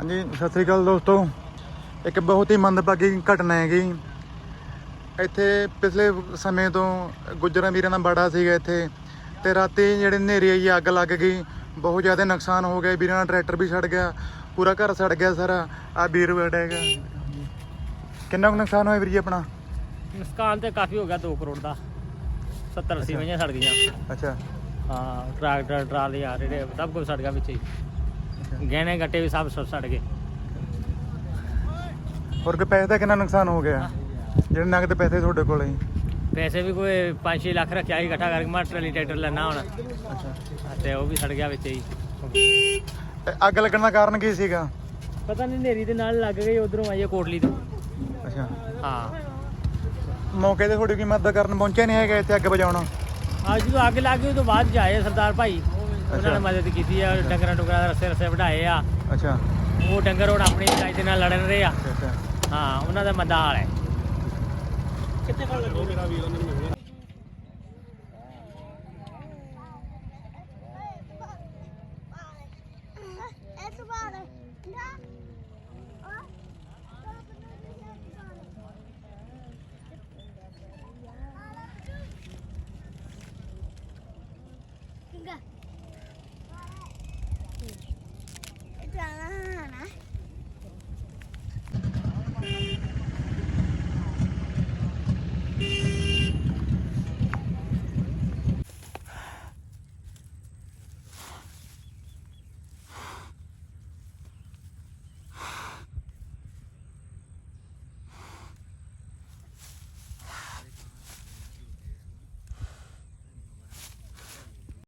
ਸਤਿ ਸ੍ਰੀ ਅਕਾਲ ਦੋਸਤੋ। ਇੱਕ ਬਹੁਤ ਹੀ ਮੰਦਭਾਗੀ ਘਟਨਾ ਹੈਗੀ। ਇੱਥੇ ਪਿਛਲੇ ਸਮੇਂ ਤੋਂ ਗੁੱਜਰਾਂ ਵੀਰਾਂ ਦਾ ਬੜਾ ਸੀਗਾ ਇੱਥੇ ਤੇ ਰਾਤੀ ਜਿਹੜੇ ਹਨੇਰੀ ਆਈ ਅੱਗ ਲੱਗ ਗਈ। ਬਹੁਤ ਜ਼ਿਆਦਾ ਨੁਕਸਾਨ ਹੋ ਗਿਆ ਵੀਰਾਂ ਦਾ ਟਰੈਕਟਰ ਵੀ ਸੜ ਗਿਆ ਪੂਰਾ ਘਰ ਸੜ ਗਿਆ ਸਾਰਾ। ਆ ਵੀਰ ਹੈਗਾ। ਕਿੰਨਾ ਕੁ ਨੁਕਸਾਨ ਹੋਇਆ ਵੀਰ ਜੀ ਆਪਣਾ? ਨੁਕਸਾਨ ਤੇ ਕਾਫੀ ਹੋ ਗਿਆ 2 ਕਰੋੜ ਦਾ। 70 80 ਵਈਆਂ ਸੜ ਗਈਆਂ। ਅੱਛਾ। ਹਾਂ ਟਰੈਕਟਰ ਟਰਾਲੀ ਆ ਰਹੇ ਸਭ ਕੁਝ ਸੜ ਗਿਆ ਵਿੱਚ ਹੀ। ਗਹਿਣੇ ਗੱਟੇ ਵੀ ਸਭ ਸੜ ਸੜ ਗਏ ਹੋਰ ਕਿ ਪੈਸੇ ਦਾ ਕਿੰਨਾ ਨੁਕਸਾਨ ਹੋ ਗਿਆ? ਜਿਹੜੇ ਨਗਦ ਪੈਸੇ ਤੁਹਾਡੇ ਕੋਲ ਹੈ ਪੈਸੇ ਵੀ ਕੋਈ 5-6 ਲੱਖ ਰੱਖਿਆ ਸੀ ਇਕੱਠਾ ਕਰਕੇ ਮੈਂ ਟਰਾਲੀ ਟਰੈਕਟਰ ਲੈਣਾ ਹੁਣ। ਅੱਛਾ। ਤੇ ਉਹ ਵੀ ਸੜ ਗਿਆ ਵਿੱਚ ਹੀ। ਅੱਗ ਲੱਗਣ ਦਾ ਕਾਰਨ ਕੀ ਸੀਗਾ? ਪਤਾ ਨਹੀਂ ਨੇਰੀ ਦੇ ਨਾਲ ਲੱਗ ਗਈ ਉਧਰੋਂ ਆਈਏ ਕੋਟਲੀ ਤੋਂ। ਅੱਛਾ। ਹਾਂ। ਮੌਕੇ ਤੇ ਤੁਹਾਡੀ ਕੋਈ ਮਦਦ ਕਰਨ ਪਹੁੰਚਿਆ ਨਹੀਂ ਹੈਗਾ ਇੱਥੇ ਅੱਗ ਬੁਝਾਉਣ? ਅੱਜ ਜਦੋਂ ਅੱਗ ਲੱਗ ਗਈ ਉਹ ਤੋਂ ਬਾਅਦ ਜਾਏ ਸਰਦਾਰ ਭਾਈ। ਉਹਨਾਂ ਨੇ ਮਦਦ ਕੀਤੀ ਆ ਡੰਗਰਾਂ ਡੁੰਗਰਾਂ ਦਾ ਰਸੇ ਰਸੇ ਵਢਾਏ ਆ। ਅੱਛਾ। ਉਹ ਡੰਗਰ ਹੁਣ ਆਪਣੀ ਲੜਾਈ ਦੇ ਨਾਲ ਲੜਨ ਰਹੇ ਆ। ਹਾਂ ਉਹਨਾਂ ਦਾ ਮੰਦਾ ਹਾਲ ਕਿੱਥੇ ਫੜ ਲੱਗੋ ਮੇਰਾ ਵੀਰ ਉਹਨਾਂ ਨੂੰ ਮਿਲਣਾ Go.